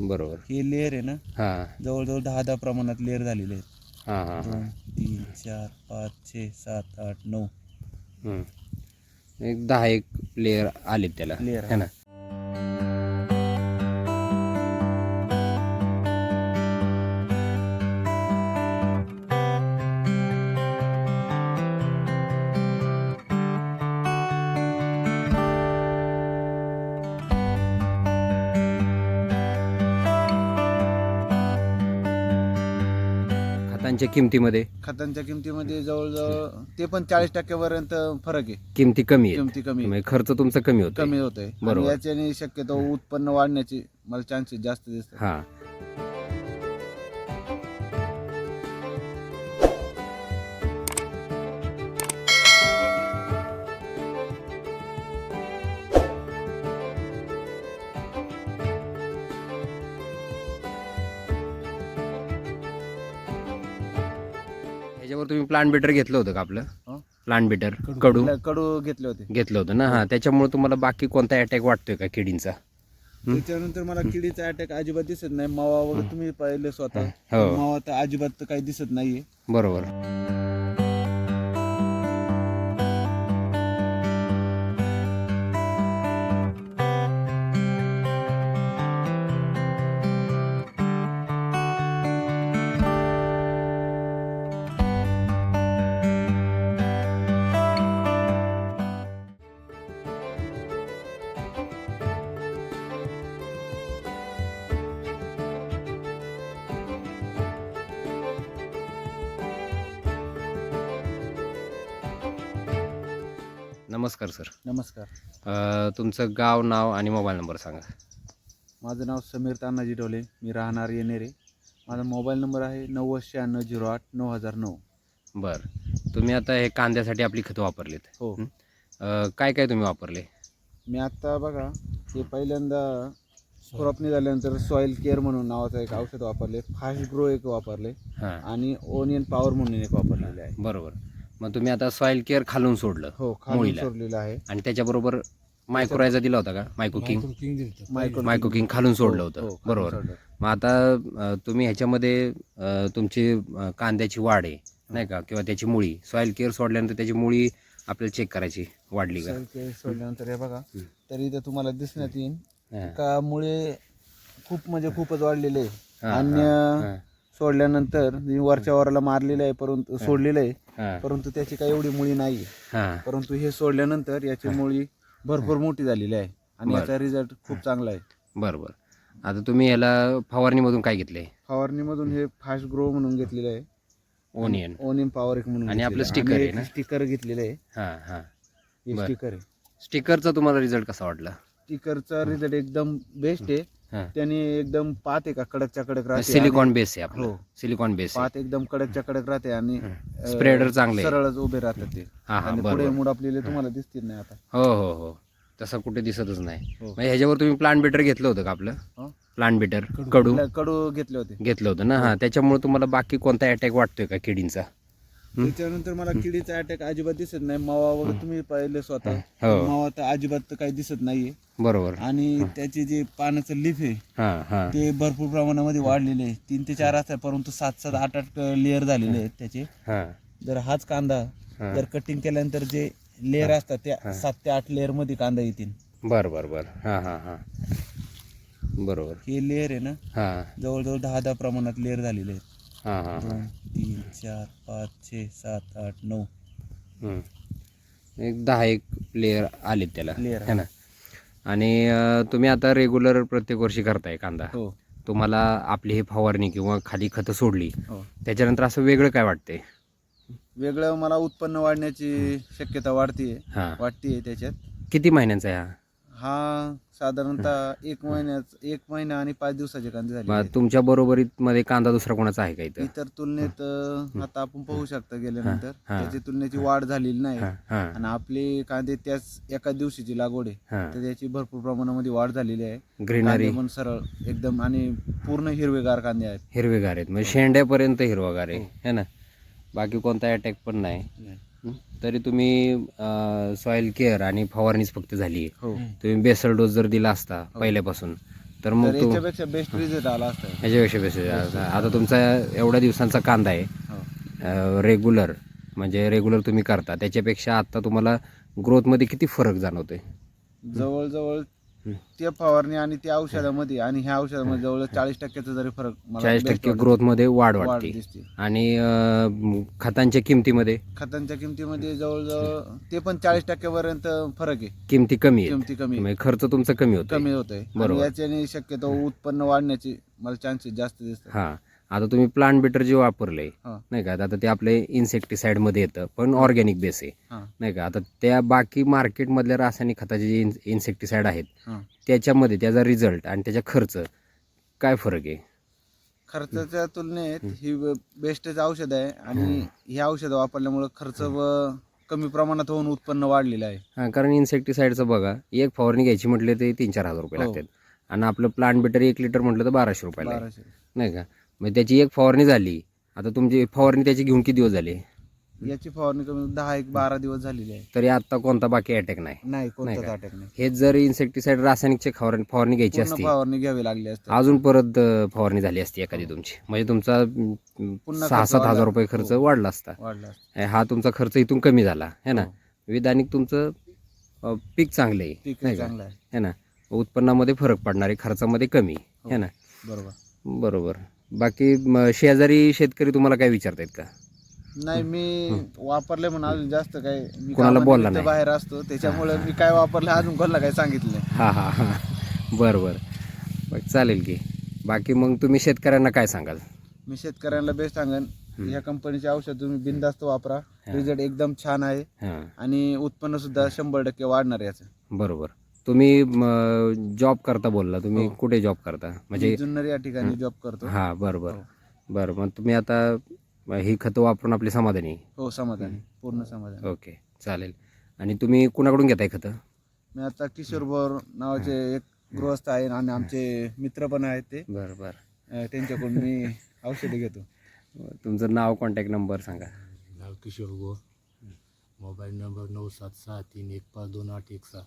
बरोबर. हे लेअर आहे ना? हां. जवळजवळ दहा दहा प्रमाणात लेअर झालेले आहेत. हां हां हां. दोन तीन चार पाच छे सात आठ नऊ. हम्म. एक दहा एक लेअर आलेत त्याला. Layer. है ना? खतांच्या किमतीमध्ये? खतांच्या किमतीमध्ये जवळजवळ ते पण चाळीस टक्क्यापर्यंत फरक आहे. किमती कमी किमती कमी. म्हणजे खर्च तुमचा कमी होतो कमी होत आहे बरोबर. याच्याने शक्यतो उत्पन्न वाढण्याची मला चान्सेस जास्त दिसतात. हां. ह्याच्यावर तुम्ही प्लांट बेटर घेतलं होतं का आपलं? हं? प्लांट बेटर कडू. कडू. घेतले होते. घेतलं होतं ना? हा त्याच्यामुळे तुम्हाला बाकी कोणता अटॅक वाटतोय का किडींचा? त्याच्यानंतर मला किडीचा अटॅक अजिबात दिसत नाही. मावा वगैरे तुम्ही पाहिले स्वतः. हो. मावा तर अजिबात काही दिसत नाहीये. बरोबर. नमस्कार सर. नमस्कार. अ, तुमचं गाव नाव आणि मोबाईल नंबर सांगा. माझं नाव समीर तानाजी डोले मी राहणार येणेरे माझा मोबाईल नंबर आहे नव्वद शहाण्णव झिरो आठ नऊ हजार नऊ. बरं. तुम्ही आता हे कांद्यासाठी आपली खतं वापरलीत. हो. हं? अ, काय काय तुम्ही वापरले? मी आत्ता बघा हे पहिल्यांदा क्रॉप निघाल्यानंतर सॉईल केअर म्हणून नावाचं एक औषध वापरले. फास्ट ग्रो एक वापरले. हां. आणि ओनियन पॉवर म्हणून एक वापरलेले आहे. बरोबर. मग तुम्ही आता सॉईल केअर खालून सोडलं हो खाली मुळीला. सोडलेलं आहे. आणि त्याच्याबरोबर मायक्रोरायझा दिला होता का? Myco King micro Myco King खालून सोडलं हो, होतं. हो, खाली बरोबर. सोडलं. मग आता अ, तुम्ही ह्याच्यामध्ये अ, तुमची अ, कांद्याची वाढ आहे नाही का? किंवा त्याची मुळी. सॉईल केअर सोडल्यानंतर त्याची मुळी आपल्याला चेक करायची वाढली का? केअर सोडल्यानंतर हे बघा. तर इथं तुम्हाला दिसण्यात येईल हां. का मुळे खूप म्हणजे खूपच वाढलेले आहे. हां, आणि हां, सोडल्यानंतर मी वरच्या वराला मारलेलं आहे परंतु सोडलेलं आहे. परंतु त्याची काही एवढी मुळी नाही. परंतु हे सोडल्यानंतर याची मुळी भरपूर मोठी झालेली आहे आणि. याचा रिझल्ट खूप चांगला आहे. बरं बरं. आता तुम्ही ह्याला फवारणीमधून काय घेतले फवारणीमधून हे फास्ट ग्रो म्हणून घेतलेलं आहे. ओनियन ओनियन पॉवर एक म्हणून आणि आपलं sticker आहे ना? स्टिकर घेतलेलं आहे. हां हां. हे. स्टिकर आहे. स्टिकरचा तुम्हाला रिझल्ट कसा वाटला? स्टिकरचा रिझल्ट एकदम बेस्ट आहे. हां. त्याने एकदम पात आहे का? कडकच्या कडक राहते सिलिकॉन बेस आहे आपलं. हो. सिलिकॉन बेस पात एकदम कडकच्या कडक राहते आणि अं, स्प्रेडर चांगले. आहे. सरळच उभे राहतात ते. हां हां आणि पुढे बरोबर. मुड आपल्याला तुम्हाला दिसतील नाही आता. हो हो हो. तसं कुठे दिसतच नाही. हो. मग ह्याच्यावर तुम्ही प्लांट बेटर घेतलं होतं का आपलं? हं? प्लांट बेटर कडू. आपल्या कडू घेतले होते. घेतलं होतं ना? हा त्याच्यामुळे तुम्हाला बाकी कोणता अटॅक वाटतोय का किडींचा? त्याच्यानंतर मला किडीचा अटॅक अजिबात दिसत नाही. मावा वगैरे तुम्ही पाहिले स्वतः. हो. मावा तर अजिबात काही दिसत नाहीये. बरोबर. आणि त्याचे जे पानाचं लिफ आहे हा हा. ते भरपूर प्रमाणामध्ये वाढलेले आहे. तीन ते चार असतात परंतु सात सात आठ आठ लेअर झालेले आहेत त्याचे. हा. जर हाच कांदा. जर कटिंग केल्यानंतर जे लेअर असतात त्या सात ते आठ लेअरमध्ये कांदा येतील. बर बर बर. हा हा हा. बरोबर. हे लेअर आहे ना हा. जवळजवळ दहा दहा प्रमाणात लेअर झालेले आहेत. हा हा हा. दोन तीन चार पाच छे सात आठ नऊ. हम्म. एक दहा एक लेअर आलेत त्याला. Layer है ना? आणि अं, तुम्ही आता रेग्युलर प्रत्येक वर्षी करताय कांदा. हो. तुम्हाला आपली ही फवारणी किंवा खाली खतं सोडली हो. त्याच्यानंतर असं वेगळं काय वाटतंय? वेगळं मला उत्पन्न वाढण्याची शक्यता वाढतीये. हा. वाटतीये त्याच्यात. किती महिन्यांचा आहे हा? हा साधारणतः एक महिन्यात एक महिना आणि पाच दिवसाचे कांदे झाले आहेत. तुमच्या बरोबरीत मध्ये कांदा दुसरा कोणाचा आहे का इथं? इतर तुलनेत अं, आता आपण पाहू शकता गेल्यानंतर हा. त्याची तुलनेची वाढ झालेली नाही. हा हा. आणि आपले कांदे त्याच एका दिवशीची लागवड आहे. हा. तर त्याची भरपूर प्रमाणामध्ये वाढ झालेली आहे. ग्रीनरी कांदे पण सरळ एकदम आणि पूर्ण हिरवेगार कांदे आहेत. हिरवेगार आहेत. म्हणजे शेंड्यापर्यंत हिरवागार आहे. है. ना? बाकी कोणता अटॅक पण नाही. हं? तरी तुम्ही सॉइल केअर आणि फवारणीच फक्त झाली. हो. तुम्ही बेसल डोस जर दिला असता पहिल्यापासून तर तर मग तो याच्यापेक्षा बेस्ट रिझल्ट आला असता. ह्याच्यापेक्षा बेस्ट आता तुमचा एवढ्या दिवसांचा कांदा आहे. हो. रेग्युलर म्हणजे रेग्युलर तुम्ही करता. त्याच्यापेक्षा आता तुम्हाला ग्रोथमध्ये किती फरक जाणवतोय? जवळजवळ त्या फवारणी आणि त्या औषधामध्ये आणि ह्या औषधामध्ये जवळ चाळीस टक्क्याचा जरी फरक मला चाळीस best टक्के वाटतो. ग्रोथमध्ये वाढ वाढ वाटते दिसते. आणि अं, खतांच्या किमतीमध्ये? खतांच्या किमतीमध्ये जवळजवळ ते पण चाळीस टक्क्यापर्यंत फरक आहे. किमती कमी आहे किमती कमी म्हणजे खर्च तुमचा कमी होतो कमी होत आहे बरोबर. याच्याने शक्यतो उत्पन्न वाढण्याची मला चान्सेस जास्त दिसतात. हा. आता तुम्ही प्लांट बेटर जे वापरले हा. नाही का? आता ते आपले इन्सेक्टिसाइडमध्ये येतं पण ऑर्गॅनिक बेस आहे हा. नाही का? आता त्या बाकी मार्केटमधल्या रासायनिक खताचे जे इन्सेक्टिसाइड आहेत हा. त्याच्यामध्ये त्याचा रिझल्ट आणि त्याचा खर्च काय फरक आहे? खर्चाच्या तुलनेत ही बेस्टच औषध आहे आणि ही. औषधं वापरल्यामुळे खर्च व कमी प्रमाणात होऊन उत्पन्न वाढलेलं आहे. हा कारण इन्सेक्टिसाइडचं बघा एक फवारणी घ्यायची म्हटले ते तीन चार हजार रुपये हो. लागतात. आणि आपलं प्लांट बेटर एक लिटर म्हटलं तर बाराशे रुपयाला आहे. बाराशे. नाही का? मग त्याची एक फवारणी झाली. आता तुमची फवारणी त्याची घेऊन किती दिवस झाले? याची फवारणी कमी दहा एक बारा दिवस झालेली आहे. तरी आता कोणता बाकी अटॅक नाही? नाही नाही कोणताच का? अटॅक नाही. हेच जर इन्सेक्टिसाइड रासायनिकची फवारणी फवारणी घ्यायची पूर्ण असती फवारणी घ्यावी लागली असते. अजून परत अं, फवारणी झाली असती एखादी तुमची. म्हणजे तुमचा अं, पुन्हा सहा खर्च सात हजार वाढला. रुपये खर्च हो. वाढला असता. वाढला हे हा तुमचा खर्च इथून कमी झाला है ना? हो. विधानिक तुमचं अं, पीक चांगलं आहे पीक नाही का? चांगलं आहे. है ना? उत्पन्नामध्ये फरक पडणार आहे खर्चामध्ये कमी हो. है ना? बरोबर. बरोबर. बाकी म, शेजारी शेतकरी तुम्हाला काय विचारतायत का? नाही मी वापरले म्हणून अजून जास्त काय मी कोणाला बोलला कामानिमित्त नाही. बाहेर असतो त्याच्यामुळे मी काय वापरलं अजून कोणाला काय सांगितलं नाही. हा हा हा. बरं बरं. बरं चालेल की. बाकी मग तुम्ही शेतकऱ्यांना काय सांगाल? मी शेतकऱ्यांना बेस्ट सांगेन. या कंपनीचे औषध तुम्ही बिनधास्त वापरा. रिझल्ट एकदम छान आहे. हां. आणि उत्पन्न सुद्धा शंभर टक्के वाढणार याचं. बरोबर. तुम्ही जॉब करता बोलला. तुम्ही हो. कुठे जॉब करता? म्हणजे मी जुन्नर या ठिकाणी जॉब करतो. हा बरं बरं. हो. बरं मग तुम्ही आता ही खतं वापरून आपली समाधानी? हो समाधान. पूर्ण समाधान. ओके चालेल. आणि तुम्ही कुणाकडून घेताय खतं? मी आता किशोर बोर नावाचे एक गृहस्थ आहे आणि आमचे मित्र पण आहेत ते. बरं बरं. अं, त्यांच्याकडून मी औषधे घेतो. तुमचं नाव कॉन्टॅक्ट नंबर सांगा. नाव किशोर गो मोबाईल नंबर नऊ सात सहा तीन एक पाच दोन आठ एक सहा.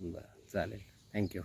बरं चालेल. थँक्यू